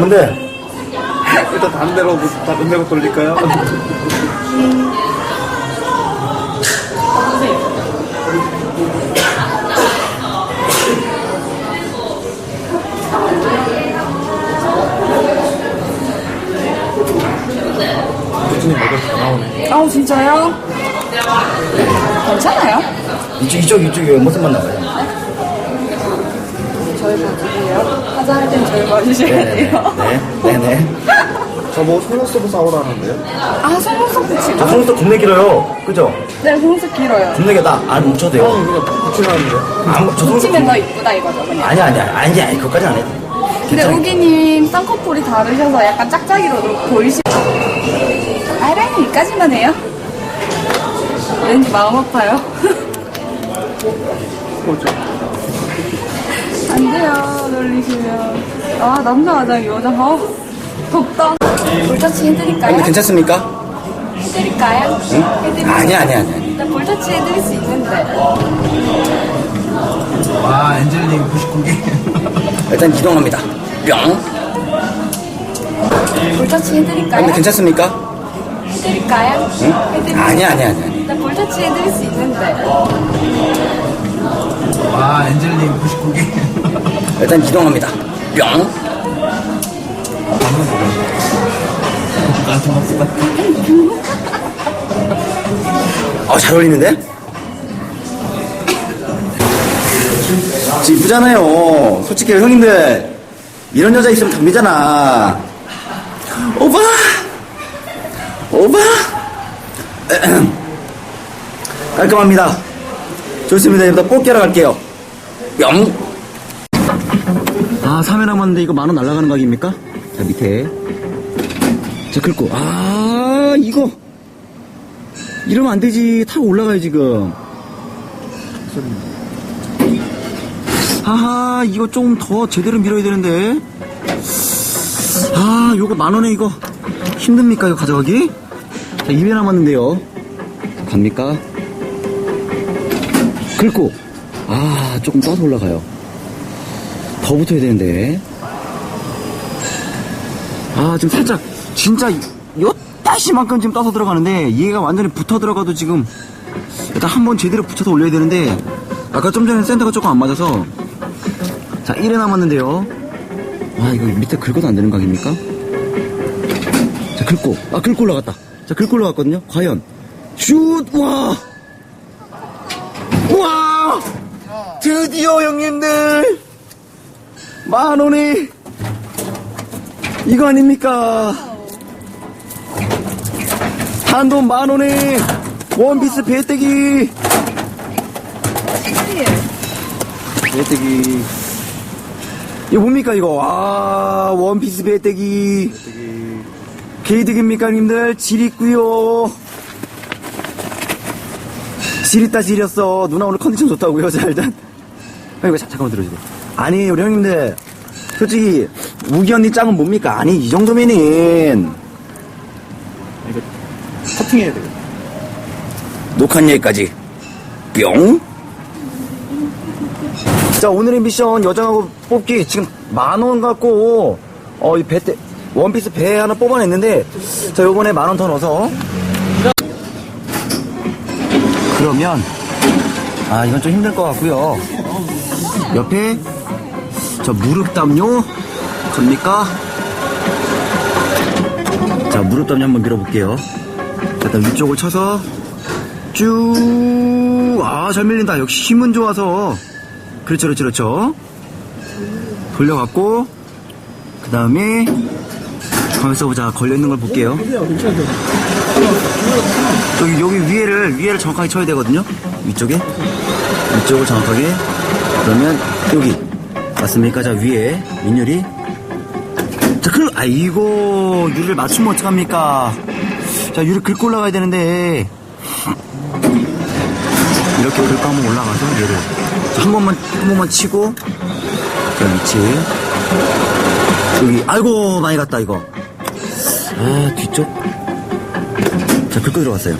뭔데? 일단 다른 데로 다른 데로 돌릴까요? 다 나오네. 아우 진짜요? 괜찮아요? 이쪽, 이쪽, 이쪽에 모습만 나와요. 저희 봐주세요. 화장할 땐 저희 봐주셔야 네네네. 돼요. 네, 네네. 저뭐 속눈썹 싸우라는데요? 아 속눈썹 저 붙이고. 속눈썹 겁내 길어요. 그죠? 네 속눈썹 길어요. 겁내 길다. 안 묻혀도 돼요. 형이 그냥 붙이라는데요? 안, 저 속눈썹. 붙이면 더 이쁘다 이거죠 그냥. 아니, 아니, 아니, 아니, 아니, 그것까지 안 해도 돼. 근데 괜찮아요. 우기님 쌍꺼풀이 다르셔서 약간 짝짝이로 보이시. 아이라인 여기까지만 해요. 왠지 마음 아파요. 뭐죠? 안 돼요, 놀리시면. 아, 남자 화장, 여자, 아, 덥다. 볼터치 해드릴까요? 근데 괜찮습니까? 해드릴까요? 해드릴까요? 아니, 아니, 아니, 아니. 일단 볼터치 해드릴 수 있는데. 아, 엔젤님 99개. 일단 이동합니다. 뿅. 볼터치 해드릴까요? 근데 괜찮습니까? 해드릴까요? 해드릴까요? 아니, 아니, 아니, 아니. 일단 볼터치 해드릴 수 있는데. 아, 엔젤님 99개. 일단 이동합니다. 뿅. 아, 잘 어울리는데? 진짜 이쁘잖아요. 솔직히 형님들, 이런 여자 있으면 덤비잖아. 오바! 오바! 깔끔합니다. 좋습니다. 일단 뽑기하러 갈게요. 뿅! 아, 3회 남았는데 이거 만 원 날아가는 가격입니까? 자, 밑에. 자, 긁고. 아, 이거. 이러면 안 되지. 타고 올라가요, 지금. 아하, 이거 좀 더 제대로 밀어야 되는데. 아, 요거 만 원에 이거 힘듭니까, 이거 가져가기? 자, 2회 남았는데요. 갑니까? 긁고. 아, 조금 떠서 올라가요. 더 붙어야 되는데. 아, 지금 살짝, 진짜, 요 따시만큼 지금 떠서 들어가는데, 얘가 완전히 붙어 들어가도 지금, 일단 한 번 제대로 붙여서 올려야 되는데, 아까 좀 전에 센터가 조금 안 맞아서, 자, 1회 남았는데요. 와, 이거 밑에 긁어도 안 되는 각입니까? 자, 긁고, 아, 긁고 올라갔다. 자, 긁고 올라갔거든요. 과연, 슛, 와! 와! 드디어 형님들! 만 원이, 이거 아닙니까? 한돈 만 원에 원피스 배때기. 배때기. 이거 뭡니까 이거? 와 원피스 배때기. 게이득입니까 형님들? 질 있구요. 질 있다 질렸어. 누나 오늘 컨디션 좋다고요 자 일단 형 이거 자- 잠깐만 들어주세요 아니 우리 형님들 솔직히 우기 언니 짱은 뭡니까? 아니 이 정도면은. 이거 커팅해야 돼요. 녹화는 여기까지. 뿅. 자 오늘의 미션 여장하고 뽑기 지금 만 원 갖고 어이 배때 원피스 배 하나 뽑아냈는데 자 요번에 만 원 더 넣어서. 그러면 아 이건 좀 힘들 것 같고요. 옆에 저 무릎 담요 접니까 자 무릎 담요 한번 밀어볼게요 자, 일단 위쪽을 쳐서 쭉, 아, 잘 밀린다. 역시 힘은 좋아서. 그렇죠, 그렇죠, 그렇죠. 돌려갖고, 그 다음에, 가만있어 보자. 걸려있는 걸 볼게요. 여기, 여기 위에를, 위에를 정확하게 쳐야 되거든요. 위쪽에. 위쪽을 정확하게. 그러면, 여기. 맞습니까? 자, 위에, 민율이. 자, 그, 아이고, 유리를 맞추면 어떡합니까? 자, 유리 긁고 올라가야 되는데, 이렇게 긁고 한번 올라가서 얘를. 자, 한 번만 한 번만 치고. 자 위치. 여기 아이고 많이 갔다 이거. 아 뒤쪽. 자 긁고 들어갔어요.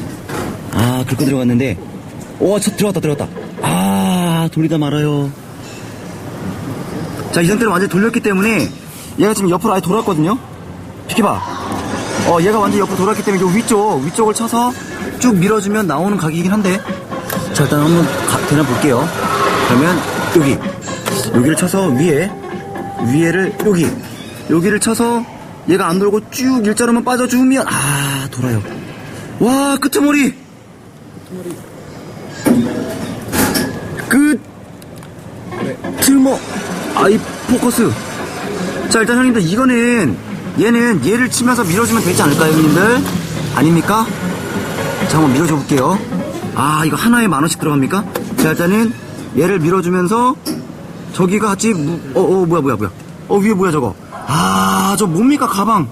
아 긁고 들어갔는데. 오저 들어갔다 들어갔다. 아, 돌리다 말아요. 자, 이 상태로 완전히 돌렸기 때문에 얘가 지금 옆으로 아예 돌았거든요? 비켜봐. 어, 얘가 완전히 옆으로 돌았기 때문에 요 위쪽, 위쪽을 쳐서 쭉 밀어주면 나오는 각이긴 한데. 자, 일단 한번 가, 대나 볼게요. 그러면 여기, 여기를 쳐서 위에, 위에를 여기, 여기를 쳐서 얘가 안 돌고 쭉 일자로만 빠져주면, 아, 돌아요. 와, 끄트머리! 끝! 틀머 아이 포커스. 자 일단 형님들 이거는 얘는 얘를 치면서 밀어주면 되지 않을까요 형님들? 아닙니까? 자 한번 밀어줘 볼게요. 아 이거 하나에 만원씩 들어갑니까? 자 일단은 얘를 밀어주면서 저기가 같이 무, 어, 어 뭐야 뭐야 뭐야. 어 위에 뭐야 저거. 아 저 뭡니까 가방.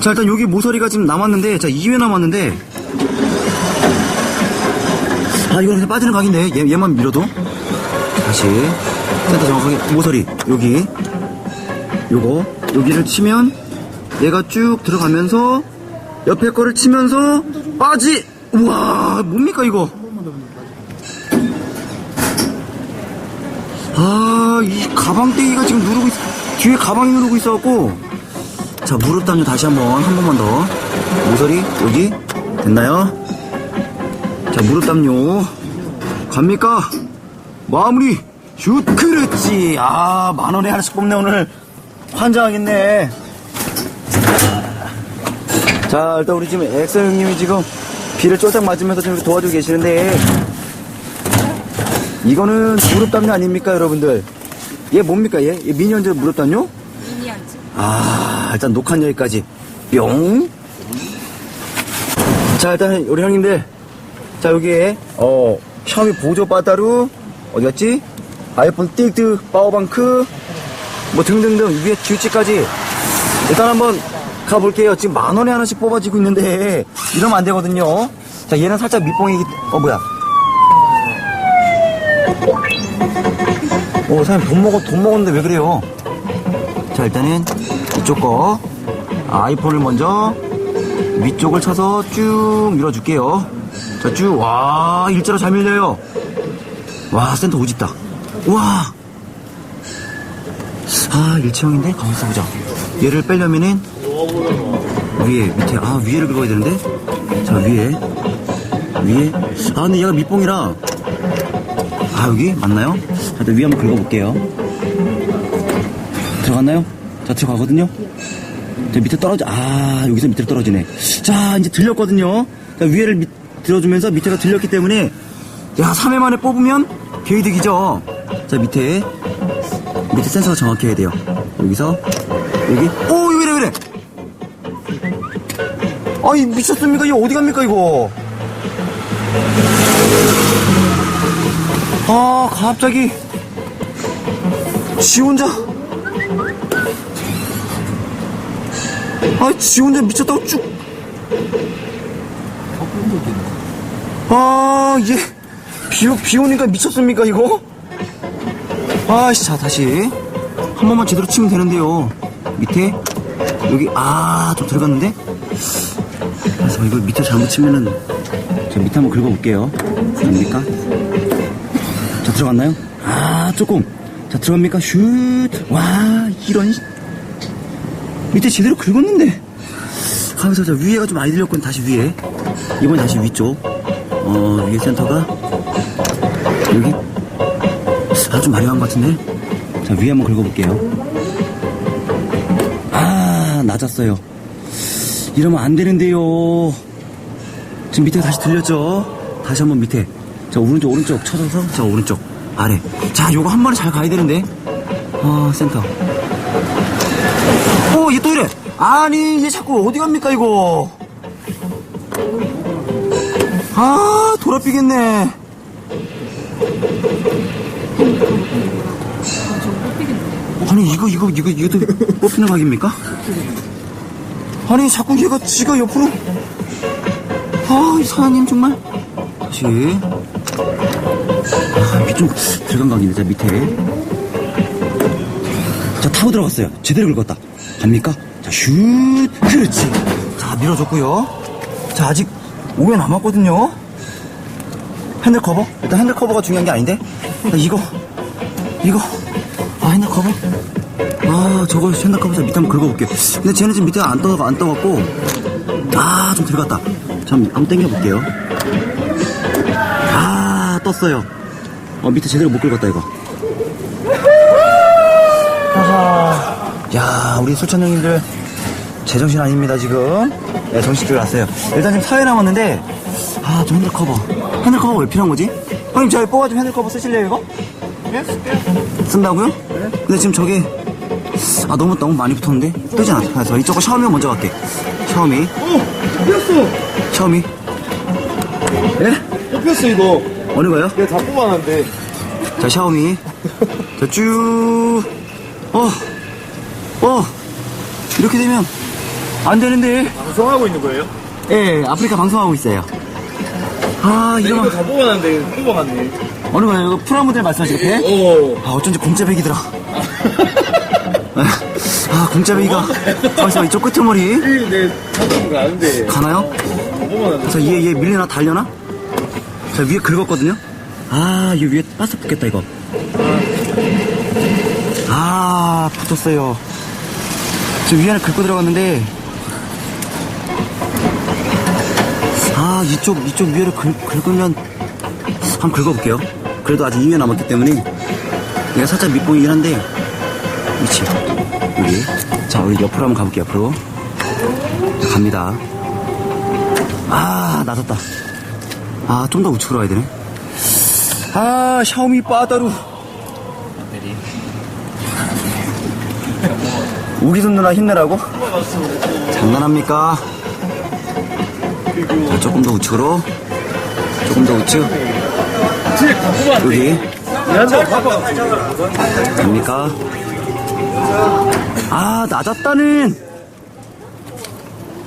자 일단 여기 모서리가 지금 남았는데 자 2회 남았는데. 아 이건 그냥 빠지는 각인데 얘, 얘만 밀어도 다시 센터 정확하게 모서리 여기. 요거 여기를 치면 얘가 쭉 들어가면서 옆에 거를 치면서 빠지! 우와 뭡니까 이거? 아 이 가방떼기가 지금 누르고 있, 뒤에 가방이 누르고 있어갖고. 자 무릎 담요 다시 한번 한 번만 더. 모서리 여기. 됐나요? 자 무릎 담요. 갑니까? 마무리 슛 그렇지 아 만원에 하나씩 뽑네 오늘 환장하겠네 자 일단 우리 지금 엑셀 형님이 지금 비를 쫄딱 맞으면서 지금 도와주고 계시는데 이거는 무릎 담요 아닙니까 여러분들 얘 뭡니까 얘? 얘 미니언즈 무릎 담요? 미니언즈. 아, 일단 녹화 여기까지. 뿅. 자, 일단 우리 형님들. 자, 여기에, 어, 샤오미 보조 바다루, 어디 갔지? 아이폰 틱트, 파워방크, 뭐 등등등, 위에 듀치까지. 일단 한번 가볼게요. 지금 만 원에 하나씩 뽑아지고 있는데, 이러면 안 되거든요. 자, 얘는 살짝 밑봉이기, 어, 뭐야. 어, 사장님 돈 먹어, 돈 먹었는데 왜 그래요? 자 일단은 이쪽 거 아이폰을 먼저 위쪽을 쳐서 쭉 밀어줄게요 자 쭉 와 일자로 잘 밀려요 와 센터 오집다. 우와. 아 일체형인데? 가만 있어보자 얘를 빼려면은 위에 밑에. 아 위에를 긁어야 되는데? 자 위에. 위에. 아 근데 얘가 밑봉이라. 아 여기? 맞나요? 자 일단 위에 한번 긁어볼게요. 들어갔나요? 자, 들어가거든요? 저 밑에 떨어져, 아, 여기서 밑으로 떨어지네. 자, 이제 들렸거든요? 자, 위에를 밑, 들어주면서 밑에가 들렸기 때문에, 야, 3회 만에 뽑으면 개이득이죠? 자, 밑에, 밑에 센서가 정확해야 돼요. 여기서, 여기, 오, 이거 이래, 이래! 아이, 미쳤습니까? 이거 어디 갑니까, 이거? 아, 갑자기, 지 혼자, 아, 지 혼자 미쳤다고 쭉. 아, 이게, 비, 오- 비 오니까 미쳤습니까, 이거? 아씨, 자, 다시. 한 번만 제대로 치면 되는데요. 밑에, 여기, 아, 좀 들어갔는데? 그래서 이거 밑에 잘못 치면은, 저 밑에 한번 긁어볼게요. 됩니까? 자, 들어갔나요? 아, 조금. 자, 들어갑니까? 슛. 와, 이런. 밑에 제대로 긁었는데 가면서 저 위에가 좀 많이 들렸건 다시 위에 이번 다시 위쪽 어 위에 센터가 여기 아 좀 마려운 것 같은데? 자 위에 한번 긁어볼게요. 아 낮았어요. 이러면 안 되는데요. 지금 밑에 다시 들렸죠? 다시 한번 밑에. 자 오른쪽 오른쪽 쳐져서. 자 오른쪽 아래. 자 요거 한 번에 잘 가야 되는데. 아 센터. 어, 얘또 이래. 아니, 얘 자꾸 어디 갑니까, 이거. 아, 돌아삐겠네. 아니, 이거, 이거, 이거, 이것도 뽑히는 각입니까? 아니, 자꾸 얘가 지가 옆으로. 아, 이 사장님, 정말. 다시. 아, 밑좀 들어간 각입니다, 밑에. 자, 타고 들어갔어요. 제대로 긁었다. 갑니까? 자, 슛! 그렇지. 자, 밀어줬고요. 자, 아직 5회 남았거든요. 핸들 커버? 일단 핸들 커버가 중요한 게 아닌데? 아, 이거, 이거, 아, 핸들 커버? 아, 저걸 핸들 커버 밑에 한번 긁어볼게요. 근데 쟤는 지금 밑에 안 떠, 안 떠갖고, 아, 좀 들어갔다. 잠, 한번 당겨볼게요. 아, 떴어요. 어, 밑에 제대로 못 긁었다, 이거. 야, 우리 수천 형님들 제정신 아닙니다, 지금. 네, 정신 들어갔어요. 일단 지금 사회 남았는데, 아, 좀 핸들 커버. 핸들 커버 왜 필요한 거지? 형님, 저희 뽑아준 핸들 커버 쓰실래요, 이거? 쓴다고요? 근데 지금 저게, 아, 너무, 너무 많이 붙었는데? 뜨지 않아. 그래서 이쪽으로 샤오미 먼저 갈게. 샤오미. 뽑혔어. 샤오미. 예? 뽑혔어, 이거. 어느 거요? 내가 다 뽑아놨는데. 자, 샤오미. 자, 쭉. 어. 어. 이렇게 되면 안 되는데. 방송하고 있는 거예요? 예, 아프리카 방송하고 있어요. 아, 내가 이거 이거 다 뽑아놨는데, 뽑아갔네. 어느 거예요? 이거 프라모델 말씀하시는 배? 어. 아, 어쩐지 공짜 백이더라. 아, 공짜 백이가. 벌써 이쪽 끄트머리. 내 찾아본 거 아는데. 가나요? 다 뽑아놨는데. 자, 얘, 얘 밀려나 달려나? 자, 위에 긁었거든요? 아, 이 위에 바싹 붙겠다, 이거. 아, 붙었어요. 지금 위에는 긁고 들어갔는데, 아, 이쪽, 이쪽 위에를 긁, 긁으면, 한번 긁어볼게요. 그래도 아직 2회 남았기 때문에, 얘가 살짝 밑보이긴 한데, 위치. 여기. 자, 우리 옆으로 한번 가볼게요, 옆으로. 자, 갑니다. 아, 낮았다. 아, 좀 더 우측으로 가야 되네. 아, 샤오미 빠따루. 우기돈 누나 힘내라고? 장난합니까? 자, 조금 더 우측으로. 조금 더 우측. 여기. 됩니까? 아, 낮았다는.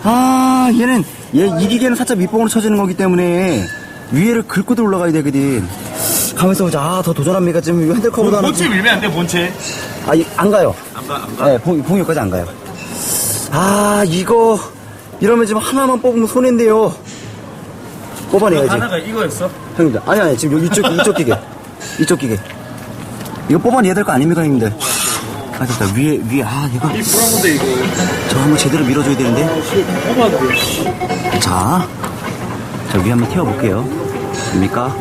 아, 얘는, 얘 이기게는 살짝 밑봉으로 쳐지는 거기 때문에 위에를 긁고도 올라가야 되거든. 가면서 보자. 아, 더 도전합니까? 지금 이거 핸들커보다는. 본체 밀면 안 돼, 본체. 아, 이- 안 가요. 안 가, 안 가. 네, 봉, 봉유까지 안 가요. 아, 이거, 이러면 지금 하나만 뽑으면 손해인데요. 뽑아내야지. 하나가 이거였어? 형님들. 아니, 아니, 지금 여기 이쪽, 이쪽 기계. 이쪽 기계. 이거 뽑아내야 될 거 아닙니까, 형님들? 아, 됐다. 위에, 위에, 아, 얘가. 이 브라운데 이거. 저 한번 제대로 밀어줘야 되는데. 아, 뽑았는데. 자. 자, 위에 한번 태워볼게요. 됩니까?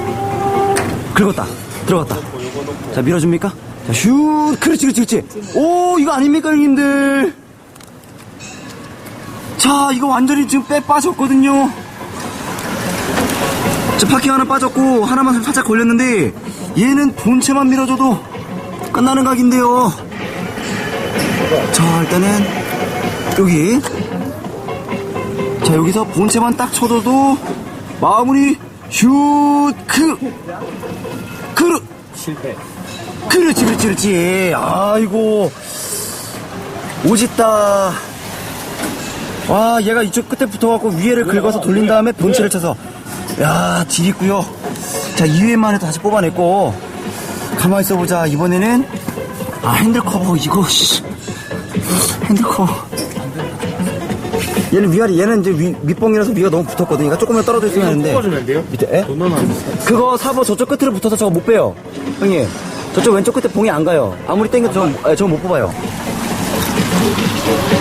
긁었다. 들어갔다. 자, 밀어줍니까? 자, 슛! 그렇지, 그렇지, 그렇지. 오, 이거 아닙니까, 형님들? 자, 이거 완전히 지금 빼 빠졌거든요. 자, 파킹 하나 빠졌고, 하나만 살짝 걸렸는데, 얘는 본체만 밀어줘도 끝나는 각인데요. 자, 일단은, 여기. 자, 여기서 본체만 딱 쳐줘도, 마무리, 슛, 그, 그르, 실패. 그렇지, 그렇지, 그렇지. 아이고. 오짓다. 와, 얘가 이쪽 끝에 붙어갖고 위에를 긁어서 돌린 다음에 본체를 쳐서. 야, 질 있고요. 자, 2회만 해도 다시 뽑아냈고. 가만히 있어보자. 이번에는, 아, 핸들 커버, 이거, 씨. 핸들 커버. 얘는 위아래, 얘는 이제 위, 밑봉이라서 위가 너무 붙었거든. 얘가 조금만 떨어져 있으면 하는데. 뽑아주면 안 돼요? 밑에, 에? 그거 사보 저쪽 끝으로 붙어서 저거 못 빼요. 형님. 저쪽 왼쪽 끝에 봉이 안 가요. 아무리 땡겨도 저거, 에, 저거 못 뽑아요.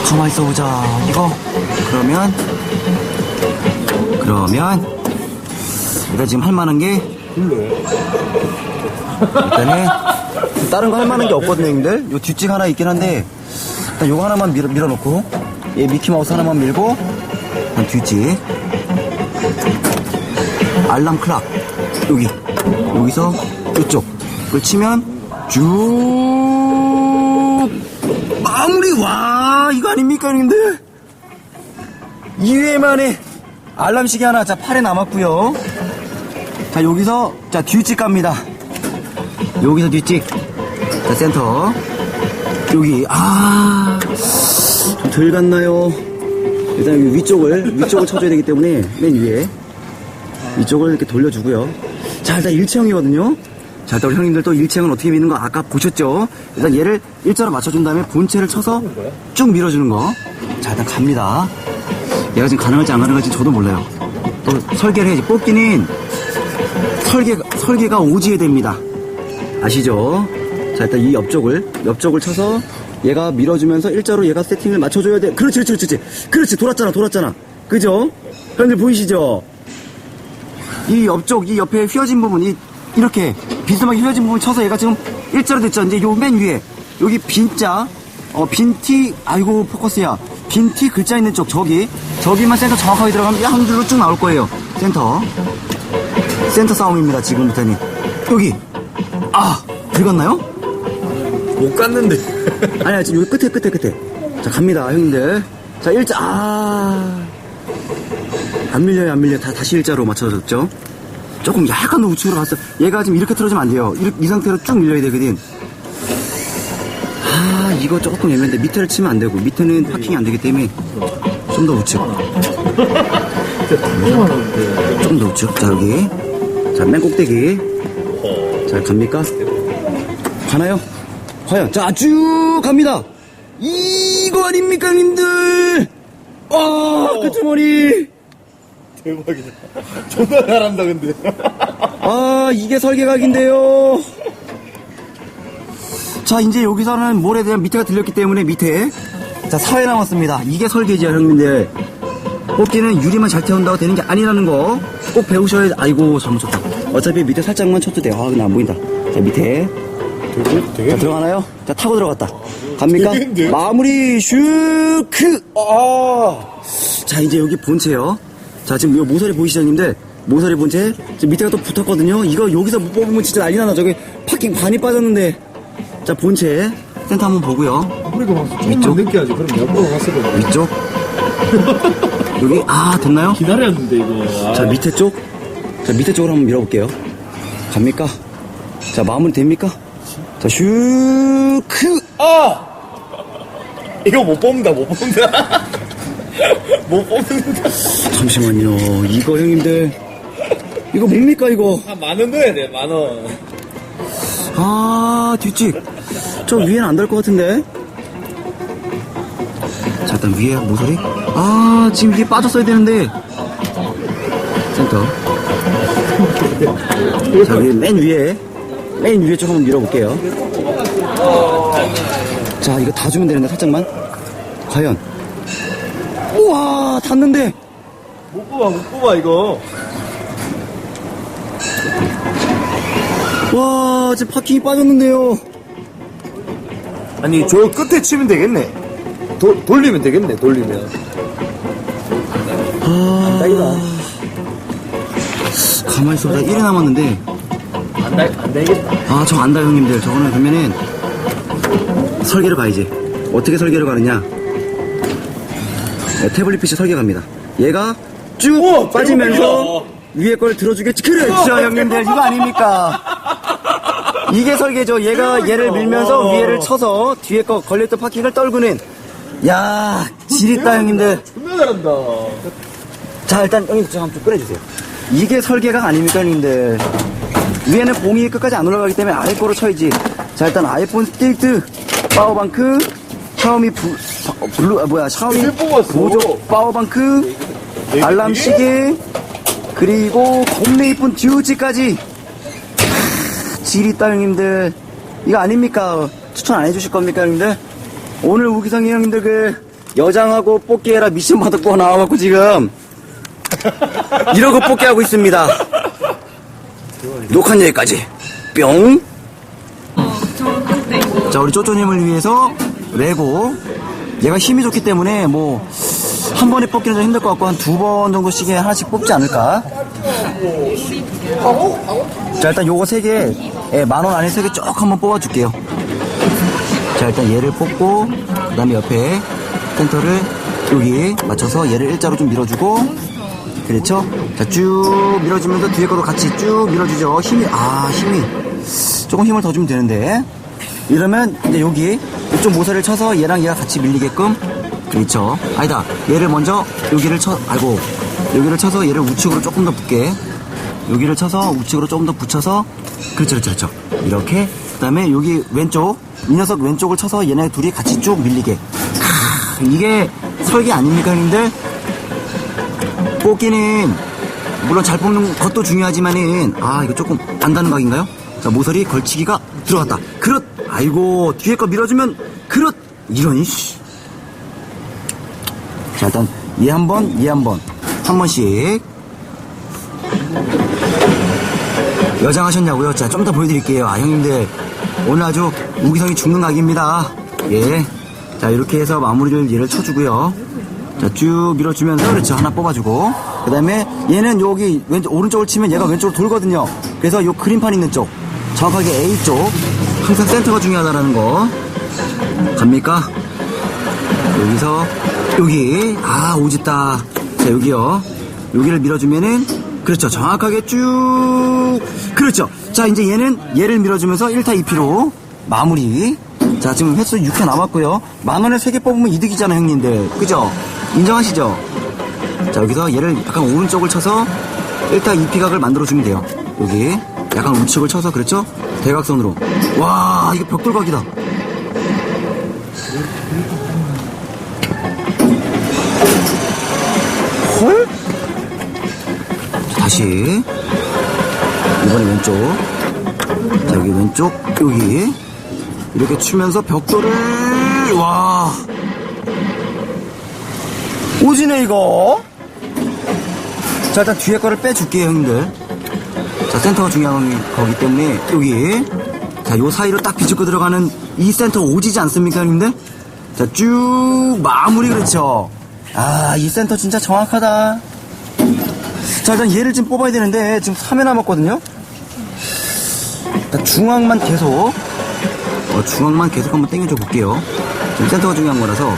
가만히 있어보자. 이거. 그러면. 그러면. 내가 지금 할 만한 게. 일단은. 다른 거 할 만한 게 없거든요, 형님들. 요 뒷직 하나 있긴 한데. 일단 요거 하나만 밀어, 밀어놓고. 얘 미키마우스 하나만 밀고. 한 뒷직. 알람 클락 여기 여기서 이쪽 그걸 치면 쭉 마무리 와 이거 아닙니까 형님들 2회 만에 알람 시계 하나 자 팔에 남았고요 자 여기서 자 뒷집 갑니다 여기서 뒷집 자 센터 여기 아좀 덜 갔나요 일단 여기 위쪽을 위쪽을 쳐줘야 되기 때문에 맨 위에 이쪽을 이렇게 돌려주고요. 자, 일단 일체형이거든요. 자, 일단 우리 형님들 또 일체형은 어떻게 미는 거 아까 보셨죠? 일단 얘를 일자로 맞춰준 다음에 본체를 쳐서 쭉 밀어주는 거. 자, 일단 갑니다. 얘가 지금 가능할지 안 가능할지 저도 몰라요. 또 설계를 해야지. 뽑기는 설계, 설계가 오지게 됩니다. 아시죠? 자, 일단 이 옆쪽을, 옆쪽을 쳐서 얘가 밀어주면서 일자로 얘가 세팅을 맞춰줘야 돼. 그렇지, 그렇지, 그렇지. 그렇지, 돌았잖아, 돌았잖아. 그죠? 형들 보이시죠? 이 옆쪽, 이 옆에 휘어진 부분, 이, 이렇게 비스듬하게 휘어진 부분 쳐서 얘가 지금 일자로 됐죠. 이제 요 맨 위에, 여기 빈자, 어, 빈티, 아이고, 포커스야. 빈 티 글자 있는 쪽, 저기. 저기만 센터 정확하게 들어가면 한 줄로 쭉 나올 거예요. 센터. 센터 싸움입니다, 지금부터는. 여기. 아, 들어갔나요? 못 갔는데. 아니야, 지금 여기 끝에, 끝에, 끝에. 자, 갑니다, 형님들. 자, 일자, 아. 안 밀려요, 안 밀려. 다, 다시 일자로 맞춰졌죠? 조금 약간 더 우측으로 갔어. 얘가 지금 이렇게 틀어지면 안 돼요. 이, 이 상태로 쭉 밀려야 되거든. 아, 이거 조금 애매한데 밑에를 치면 안 되고, 밑에는 파킹이 안 되기 때문에 좀 더 우측. 좀 더 우측. 자, 여기. 자, 맨 꼭대기. 자, 갑니까? 가나요? 과연 자쭉 갑니다 이거 아닙니까 님들 아 끝주머니 대박이다. 존나 잘한다, 근데. 아 이게 설계각인데요 자 이제 여기서는 몰에 대한 밑에가 들렸기 때문에 밑에. 자 사회 남았습니다. 이게 설계지야 형님들. 뽑기는 유리만 잘 태운다고 되는 게 아니라는 거 꼭 배우셔야 아이고 잘못 쳤다. 어차피 밑에 살짝만 쳐도 돼요. 아 근데 안 보인다. 자 밑에. 자 들어가나요? 자 타고 들어갔다. 갑니까? 마무리 슈크! 아. 자 이제 여기 본체요. 자 지금 이 모서리 보이시죠 형님들? 모서리 본체. 지금 밑에가 또 붙었거든요. 이거 여기서 못 뽑으면 진짜 난리 나나. 저기 파킹 반이 빠졌는데 자 본체 센터 한번 보고요 우리가 와서 위쪽? 조금만 늦게 하지. 그럼 옆으로 거야. 위쪽 여기 아 됐나요? 기다렸는데, 이거. 아. 자 밑에 쪽 자 밑에 쪽으로 한번 밀어볼게요 갑니까? 자 마무리 됩니까? 자 슈크 아! 이거 못 뽑는다, 못 뽑는다. 못 뽑는다. 잠시만요 이거 형님들 이거 뭡니까 이거 한 만 원 넣어야 돼, 만 원. 아 뒷집 저 위에는 안될것 같은데. 자 일단 위에 모서리? 아 지금 이게 빠졌어야 되는데. 센터. 자 위에 맨 위에. 맨 위에 좀 한번 밀어볼게요. 자 이거 다 주면 되는데 살짝만. 과연. 우와 닿는데. 못 뽑아, 못 뽑아, 이거. 와 지금 파킹이 빠졌는데요 아니, 저 끝에 치면 되겠네. 도, 돌리면 되겠네, 돌리면. 아. 가만히 있어보자 1회 남았는데 안, 다, 안 되겠다. 아, 저 안다, 형님들. 저거는 그러면은 설계를 봐야지. 어떻게 설계를 가느냐. 네, 태블릿 PC 설계 갑니다. 얘가 쭉 빠지면서. 위에 걸 들어주겠지. 그렇죠, 형님들. 이거 아닙니까? 이게 설계죠. 얘가 얘를 밀면서 위에를 쳐서 뒤에 거 걸렸던 파킹을 떨구는. 야, 지릿다, 형님들. 존나 잘한다. 자, 일단 형님 좀 한번 좀 꺼내주세요. 이게 설계가 아닙니까, 형님들? 위에는 공이 끝까지 안 올라가기 때문에 아래 거로 쳐야지. 자, 일단 아이폰 스틸트, 파워방크, 샤오미 부, 어, 블루, 아, 뭐야, 샤오미 왜 뽑았어? 보조 파워방크, 알람 시계, 그리고 겁내 이쁜 듀우치까지. 질이 있다, 형님들. 이거 아닙니까? 추천 안 해주실 겁니까, 형님들? 오늘 우기성이 형님들 그, 여장하고 뽑기해라 미션 받았고 나와갖고 지금, 이러고 뽑기 하고 있습니다. 녹화는 여기까지. 뿅. 자, 우리 쪼쪼님을 위해서 레고. 얘가 힘이 좋기 때문에 뭐, 한 번에 뽑기는 좀 힘들 것 같고, 한 두 번 정도씩 하나씩 뽑지 않을까. 자, 일단 요거 세 개, 예, 만원 안에 세 개 쭉 한번 뽑아줄게요. 자, 일단 얘를 뽑고, 그 다음에 옆에 센터를 여기 맞춰서 얘를 일자로 좀 밀어주고, 그렇죠? 자, 쭉 밀어주면서 뒤에 거도 같이 쭉 밀어주죠. 힘이, 아, 힘이. 조금 힘을 더 주면 되는데. 이러면 이제 여기 이쪽 모서리를 쳐서 얘랑 얘가 같이 밀리게끔. 그렇죠. 아니다. 얘를 먼저 여기를 쳐, 아이고. 여기를 쳐서 얘를 우측으로 조금 더 붙게. 여기를 쳐서 우측으로 조금 더 붙여서. 그렇죠, 그렇죠, 그렇죠. 이렇게. 그 다음에 여기 왼쪽. 이 녀석 왼쪽을 쳐서 얘네 둘이 같이 쭉 밀리게. 크, 이게 설계 아닙니까, 형님들? 뽑기는 물론 잘 뽑는 것도 중요하지만은 아 이거 조금 안 닿는 각인가요? 자 모서리 걸치기가 들어갔다. 그렇. 아이고 뒤에 거 밀어주면 그렇. 이런 씨. 자 일단 얘 한 번, 얘 한 번, 한 번씩. 여장하셨냐고요? 자 좀 더 보여드릴게요. 아 형님들 오늘 아주 우기성이 죽는 각입니다. 예. 자 이렇게 해서 마무리를 얘를 쳐주고요. 자 쭉 밀어주면서 그렇죠 하나 뽑아주고 그 다음에 얘는 여기 왼쪽 오른쪽을 치면 얘가 왼쪽으로 돌거든요. 그래서 요 그림판 있는 쪽 정확하게 A 쪽 항상 센터가 중요하다라는 거 갑니까? 여기서 여기 아 오짓다 자 여기요 여기를 밀어주면은 그렇죠. 정확하게 쭉. 그렇죠. 자 이제 얘는 얘를 밀어주면서 1타 2피로 마무리. 자 지금 횟수 6회 남았고요. 만 원을 3개 뽑으면 이득이잖아 형님들. 그죠? 인정하시죠? 자 여기서 얘를 약간 오른쪽을 쳐서 1타 2피 각을 만들어주면 돼요. 여기. 약간 우측을 쳐서 그렇죠? 대각선으로. 와 이거 벽돌각이다. 헐? 자, 다시. 이번에 왼쪽. 자 여기 왼쪽 여기. 이렇게 치면서 벽돌을 와. 오지네 이거. 자 일단 뒤에 거를 빼줄게요 형님들. 자 센터가 중요한 거기 때문에 여기. 자 요 사이로 딱 비집고 들어가는 이 센터 오지지 않습니까 형님들? 자 쭉 마무리 그렇죠? 아 이 센터 진짜 정확하다 자 일단 얘를 지금 뽑아야 되는데 지금 3회 남았거든요. 일단 중앙만 계속. 어, 중앙만 계속 한번 당겨줘 볼게요. 지금 센터가 중요한 거라서.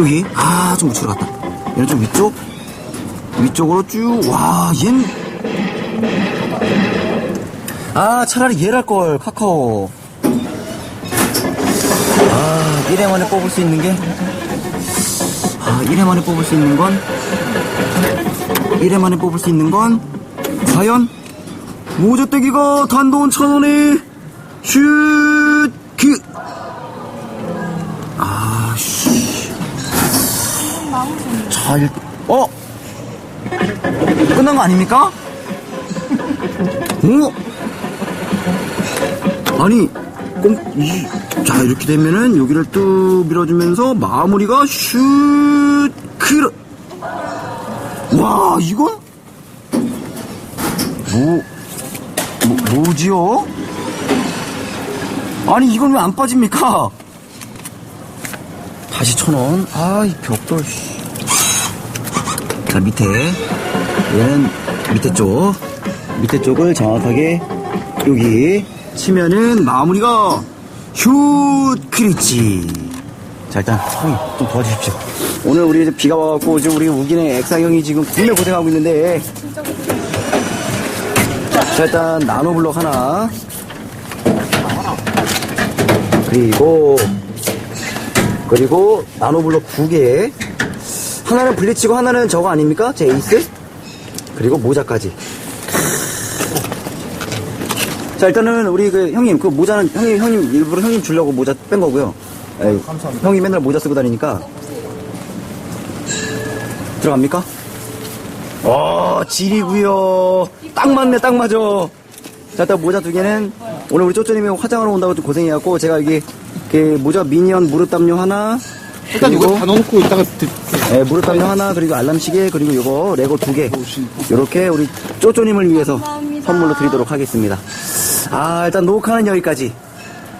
여기? 아 좀 우측으로 갔다. 얘는 좀 위쪽? 위쪽으로 쭉와 얜 아, 차라리 얘를 할걸, 카카오. 아, 1회 만에 뽑을 수 있는 게, 아, 1회 만에 뽑을 수 있는 건, 1회 만에 뽑을 수 있는 건, 과연, 모자떼기가 단돈 천 원에, 슛, 그, 아, 씨. 자, 일, 어? 끝난 거 아닙니까? 오? 아니, 꽁, 이, 자, 이렇게 되면은 여기를 뚝 밀어주면서 마무리가 슛, 그러, 와, 이건? 뭐, 뭐, 뭐지요? 아니, 이건 왜 안 빠집니까? 다시 천 원. 아, 이 벽돌, 씨. 자, 밑에. 얘는 밑에 쪽. 밑에 쪽을 정확하게 여기 치면은 마무리가 슛 크리치. 자, 일단 형님 좀 도와주십시오. 오늘 우리 이제 비가 와갖고 지금 우리 우기네 액상 형이 지금 국내 고생하고 있는데. 자, 일단 나노블럭 하나. 그리고 그리고 나노블럭 두 개. 하나는 블리치고 하나는 저거 아닙니까? 제 에이스? 그리고 모자까지. 자 일단은 우리 그 형님 그 모자는 형님 형님 일부러 형님 주려고 모자 뺀 거고요. 에이, 형이 맨날 모자 쓰고 다니니까 들어갑니까? 어 질이구요. 딱 맞네 딱 맞아. 자 일단 모자 두 개는 오늘 우리 쪼쪼님이 화장하러 온다고 좀 고생해갖고 제가 여기 그 모자 미니언 무릎 담요 하나 일단 이거 다 넣어놓고 이따가 드- 네, 무릎 담요 하나, 그리고 알람 시계, 그리고 요거 레고 두 개. 요렇게 우리 쪼쪼님을 위해서 감사합니다. 선물로 드리도록 하겠습니다. 아, 일단 녹화는 여기까지.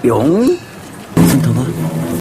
뿅.